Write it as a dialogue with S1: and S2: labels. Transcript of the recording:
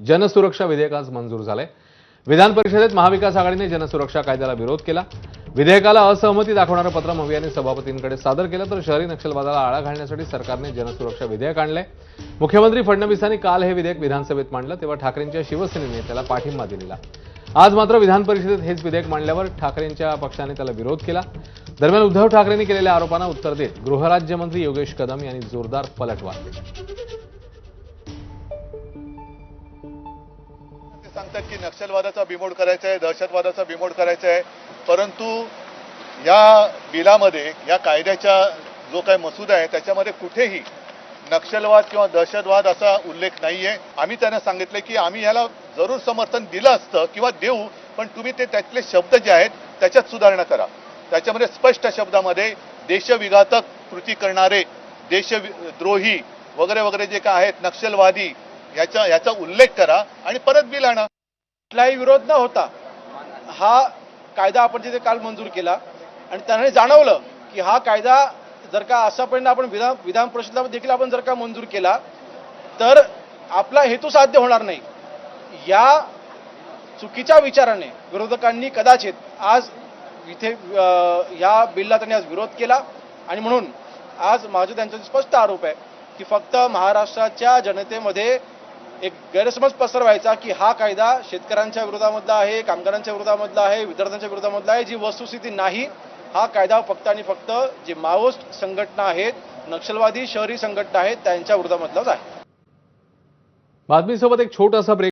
S1: जनसुरक्षा विधेयक आज मंजूर झालंय. विधान परिषदेत महाविकास आघाडीने जनसुरक्षा कायद्याला विरोध केला. विधेयकाला असहमती दाखवणारं पत्र मवियाने सभापतींकडे सादर केलं तर शहरी नक्षलवादाला आळा घालण्यासाठी सरकारने जनसुरक्षा विधेयक आणलंय मुख्यमंत्री फडणवीसांनी काल हे विधेयक विधानसभेत मांडलं तेव्हा ठाकरेंच्या शिवसेनेने त्याला पाठिंबा दिलेला. आज मात्र विधान परिषदेत हेच विधेयक मांडल्यावर ठाकरेंच्या पक्षाने त्याला विरोध केला. दरम्यान उद्धव ठाकरेंनी केलेल्या आरोपांना उत्तर देत गृहराज्यमंत्री योगेश कदम यांनी जोरदार पलटवार
S2: ते सांगतात की नक्षलवादाचा बिमोड करायचा आहे दहशतवादाचा बिमोड करायचा आहे. परंतु या बिलामध्ये या कायद्याच्या जो काही मसुदा आहे त्याच्यामध्ये कुठेही नक्षलवाद किंवा दहशतवाद असा उल्लेख नाही आहे आम्ही त्यांना सांगितलं की आम्ही याला जरूर समर्थन दिलं असतं किंवा देऊ पण तुम्ही ते त्यातले शब्द जे आहेत त्याच्यात सुधारणा करा. त्याच्यामध्ये स्पष्ट शब्दामध्ये देशविघातक कृती करणारे देशद्रोही वगैरे वगैरे जे काय आहेत नक्षलवादी याचा याचा उल्लेख करा आणि परत बिल आणा.
S3: कुठलाही विरोध न होता हा कायदा आपण तिथे काल मंजूर केला आणि त्याने जाणवलं की हा कायदा जर का असापर्यंत आपण विधान विधान परिषदेला देखील आपण जर का मंजूर केला तर आपला हेतू साध्य होणार नाही. या चुकीच्या विचाराने विरोधकांनी कदाचित आज इथे या बिलला त्यांनी आज विरोध केला आणि म्हणून आज माझं त्यांचा स्पष्ट आरोप आहे की फक्त महाराष्ट्राच्या जनतेमध्ये एक गैरसमज पसरवायचा की हा कायदा शेतकऱ्यांच्या विरोधामधला आहे कामगारांच्या विरोधामधला आहे विद्यार्थ्यांच्या विरोधामधला आहे जी वस्तुस्थिती नाही हा कायदा फक्त आणि फक्त जे माओस्ट संघटना आहेत नक्षलवादी शहरी संघटना आहेत त्यांच्या विरोधामधलाच आहे.
S1: बातमीसोबत एक छोटासा ब्रेक